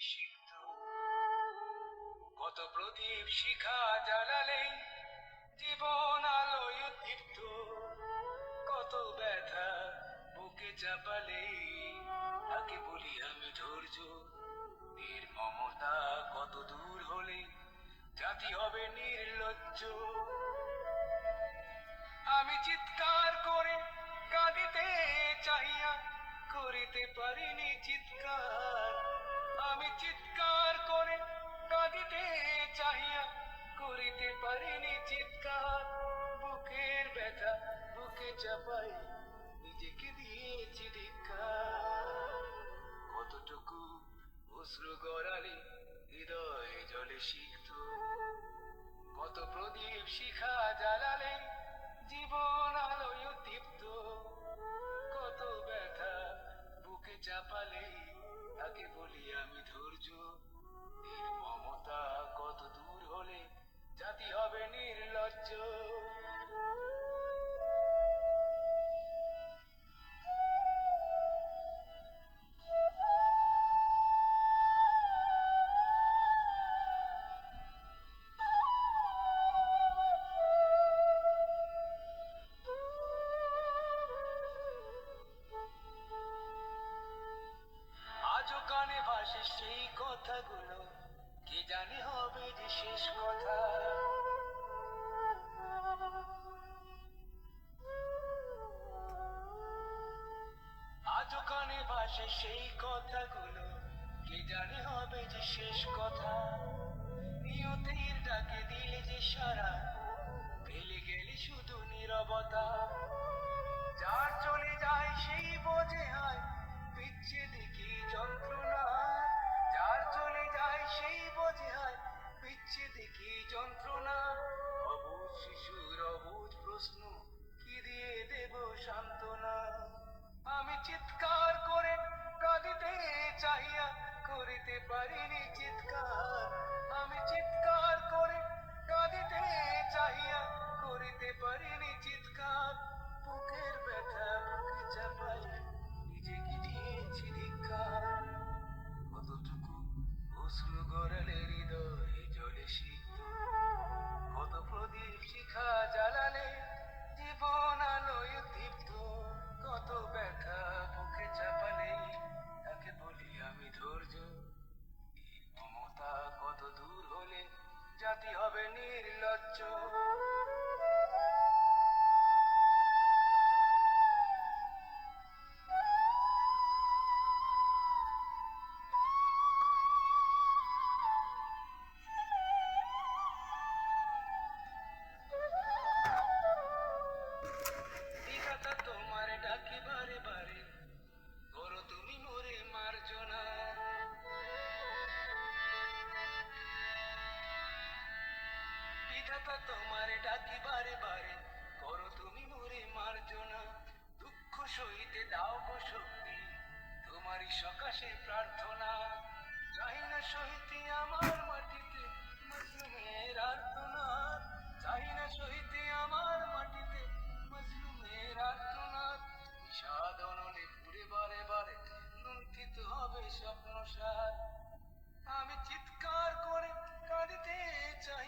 সিক্ত কত প্রদীপ শিখা জ্বালালে জীবন আলোয় উদ্দীপ্ত। কত ব্যথা বুকে চাপালে তাকে বলি আমি ধৈর্য। নির্মমতা কত দূর হলে জাতি হবে নির্লজ্জ। আমি চিৎকার করে কাঁদিতে চাহিয়া করিতে পারিনি চিৎকার। চাপাই নিজেকে দিয়েছি ধিক্কার কতটুকু অশ্রু গড়ালে হৃদয় জলে সিক্ত। কত প্রদীপ শিখা জ্বালালে জীবন আলোয় দীপ্ত কত ব্যথা বুকে চাপালে তাকে বলি আমি ধৈর্য। নির্মমতা কত দূর হলে জাতি হবে নির্লজ্জ। কথাগুলো, কি জানি হবে যে শেষ কথা? আজও কানে ভাসে সেই কথাগুলো, কি জানি হবে যে শেষ কথা? নিয়তির ডাকে দিলে যে সারা ফেলে গেলে শুধু নীরবতা। প্রশ্ন জাতি হবে নির্লজ্জ। বিধাতা তোমার ডাকি বারে বারে। করো তুমি মোরে মার্জনা, দুঃখ সইতে দাও গো শক্তি। তোমারই সকাশে প্রার্থনা চাই না সহিতে আমার মাটিতে মজলুমের আর্তনা। চাই না সহিতে আমার মাটিতে মজলুমের আর্তনা। বিষাদ পুরে বারে বারে, লুণ্ঠিত হবে স্বপ্ন সার। আমি চিৎকার করে কাঁদিতে চাহিয়া